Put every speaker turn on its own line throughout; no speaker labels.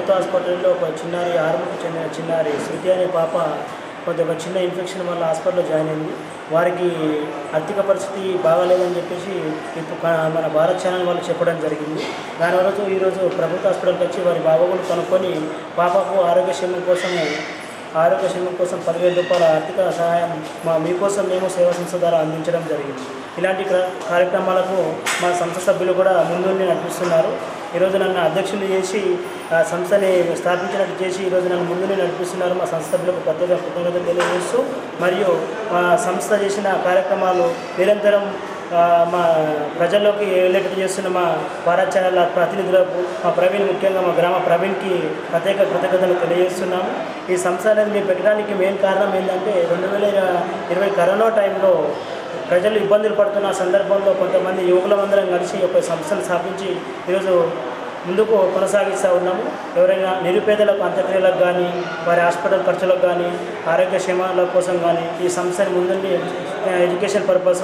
హాస్పిటల్లో ఒక చిన్నారి ఆరుకు చెందిన చిన్నారి శృతి అనే పాప కొద్దిగా ఒక చిన్న ఇన్ఫెక్షన్ వల్ల హాస్పిటల్లో జాయిన్ అయింది. వారికి ఆర్థిక పరిస్థితి బాగాలేదని చెప్పేసి ఇప్పుడు మన భారత్ ఛానల్ వాళ్ళు చెప్పడం జరిగింది. దానివల్ల ఈరోజు ప్రభుత్వ హాస్పిటల్కి వచ్చి వారి బాగోగులు కనుక్కొని పాపకు ఆరోగ్యక్షేమం కోసం ఆరోగ్య క్షేమం కోసం పదివేల రూపాయల ఆర్థిక సహాయం మా మీకోసం మేము సేవా సంస్థ ద్వారా అందించడం జరిగింది. ఇలాంటి కార్యక్రమాలకు మా సంస్థ సభ్యులు కూడా ముందుండి నడిపిస్తున్నారు. ఈరోజు నన్ను అధ్యక్షులు చేసి ఆ సంస్థని స్థాపించినట్టు చేసి ఈరోజు నన్ను ముందుని నడిపిస్తున్నారు. మా సంస్థ సభ్యులకు ప్రత్యేక కృతజ్ఞతలు తెలియజేస్తూ మరియు మా సంస్థ చేసిన కార్యక్రమాలు నిరంతరం మా ప్రజల్లోకి వెళ్ళేటట్టు చేస్తున్న మా భారత్ ఛానల్ ప్రతినిధులకు మా ప్రవీణ్ ముఖ్యంగా మా గ్రామ ప్రవీణ్కి ప్రత్యేక కృతజ్ఞతలు తెలియజేస్తున్నాము. ఈ సంస్థ అనేది మేము పెట్టడానికి మెయిన్ కారణం ఏంటంటే రెండు వేల ఇరవై కరోనా టైంలో ప్రజలు ఇబ్బందులు పడుతున్న సందర్భంలో కొంతమంది యువకులందరం కలిసి ఒక సంస్థను స్థాపించి ఈరోజు ముందుకు కొనసాగిస్తూ ఉన్నాము. ఎవరైనా నిరుపేదలకు అంత్యక్రియలకు కానీ వారి హాస్పిటల్ ఖర్చులకు కానీ ఆరోగ్య క్షేమాల కోసం కానీ ఈ సంస్థని ముందుండి ఎడ్యుకేషన్ పర్పస్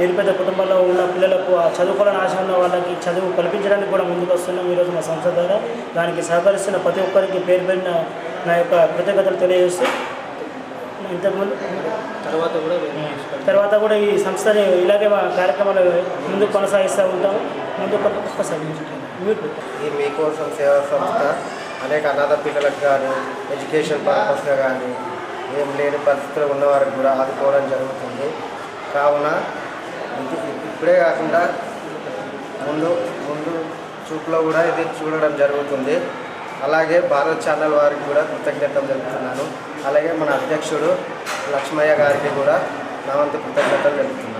నిరుపేద కుటుంబంలో ఉన్న పిల్లలకు ఆ చదువుకోవాలని ఆశ ఉన్న వాళ్ళకి చదువు కల్పించడానికి కూడా ముందుకు వస్తున్నాం ఈరోజు మా సంస్థ ద్వారా. దానికి సహకరిస్తున్న ప్రతి ఒక్కరికి పేరు పేరిన నా యొక్క కృతజ్ఞతలు తెలియజేస్తూ ఇంతకుముందు
తర్వాత కూడా
తర్వాత కూడా ఈ సంస్థని ఇలాగే మా కార్యక్రమాలు ముందుకు కొనసాగిస్తూ ఉంటాము. ముందుకు కొనసాగించుకుంటాం.
ఈ మీకోసం సేవా సంస్థ అనేక అనాథ పిల్లలకు కానీ ఎడ్యుకేషన్ పర్పస్గా కానీ ఏం లేని పరిస్థితులు ఉన్నవారికి కూడా ఆదుకోవడం జరుగుతుంది. కావున ఇప్పుడే కాకుండా ముందు ముందు చూపులో కూడా ఇది చూడడం జరుగుతుంది. అలాగే భారత్ ఛానల్ వారికి కూడా కృతజ్ఞతలు తెలుపుతున్నాను. అలాగే మన అధ్యక్షుడు లక్ష్మయ్య గారికి కూడా నా వంతు కృతజ్ఞతలు తెలుపుతున్నాను.